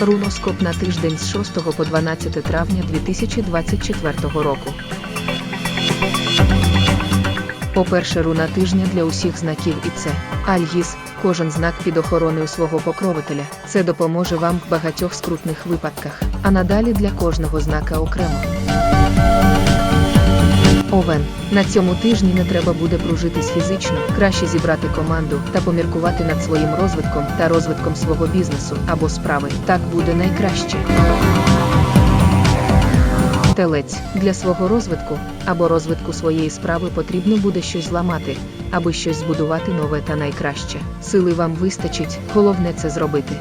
Руноскоп на тиждень з 6 по 12 травня 2024 року. По-перше, руна тижня для усіх знаків і це Альгіс, кожен знак під охороною свого покровителя. Це допоможе вам в багатьох скрутних випадках, а надалі для кожного знака окремо. Овен. На цьому тижні не треба буде пружитись фізично, краще зібрати команду та поміркувати над своїм розвитком та розвитком свого бізнесу або справи. Так буде найкраще. Телець для свого розвитку або розвитку своєї справи потрібно буде щось зламати, аби щось збудувати нове та найкраще. Сили вам вистачить, головне це зробити.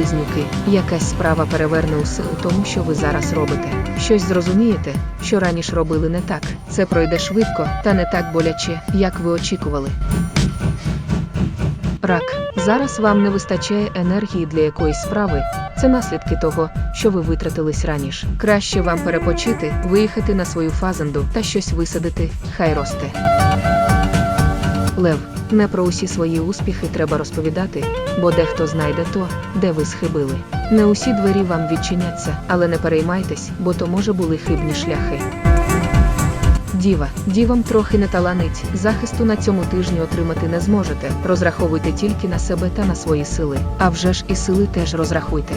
Близнюки, якась справа переверне усе у тому, що ви зараз робите. Щось зрозумієте, що раніше робили не так. Це пройде швидко, та не так боляче, як ви очікували. Рак. Зараз вам не вистачає енергії для якоїсь справи. Це наслідки того, що ви витратились раніше. Краще вам перепочити, виїхати на свою фазенду та щось висадити, хай росте. Лев. Не про усі свої успіхи треба розповідати, бо дехто знайде то, де ви схибили. Не усі двері вам відчиняться, але не переймайтесь, бо то може були хибні шляхи. Діва, дівам трохи не таланить, захисту на цьому тижні отримати не зможете. Розраховуйте тільки на себе та на свої сили. А вже ж і сили теж розрахуйте.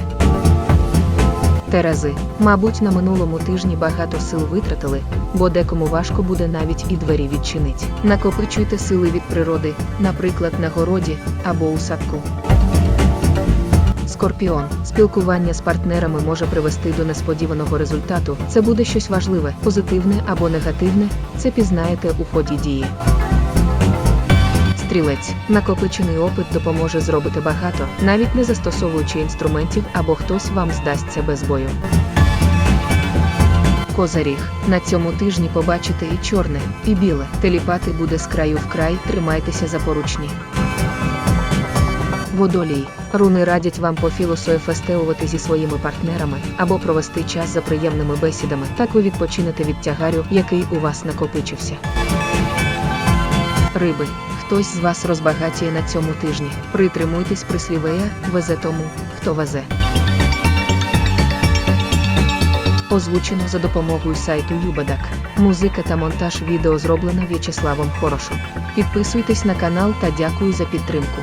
Терези, мабуть, на минулому тижні багато сил витратили, бо декому важко буде навіть і двері відчинить. Накопичуйте сили від природи, наприклад, на городі або у садку. Скорпіон. Спілкування з партнерами може привести до несподіваного результату. Це буде щось важливе, позитивне або негативне. Це пізнаєте у ході дії. Стрілець. Накопичений опит допоможе зробити багато, навіть не застосовуючи інструментів або хтось вам здасться без бою. Козаріг. На цьому тижні побачите і чорне, і біле. Теліпати буде з краю в край, тримайтеся за поручні. Водолій. Руни радять вам пофілосоефестеувати зі своїми партнерами або провести час за приємними бесідами. Так ви відпочинете від тягарю, який у вас накопичився. Риби. Хтось з вас розбагатіє на цьому тижні. Притримуйтесь прислівея, везе тому, хто везе. Озвучено за допомогою сайту Юбадак. Музика та монтаж відео зроблено В'ячеславом Хорошом. Підписуйтесь на канал та дякую за підтримку.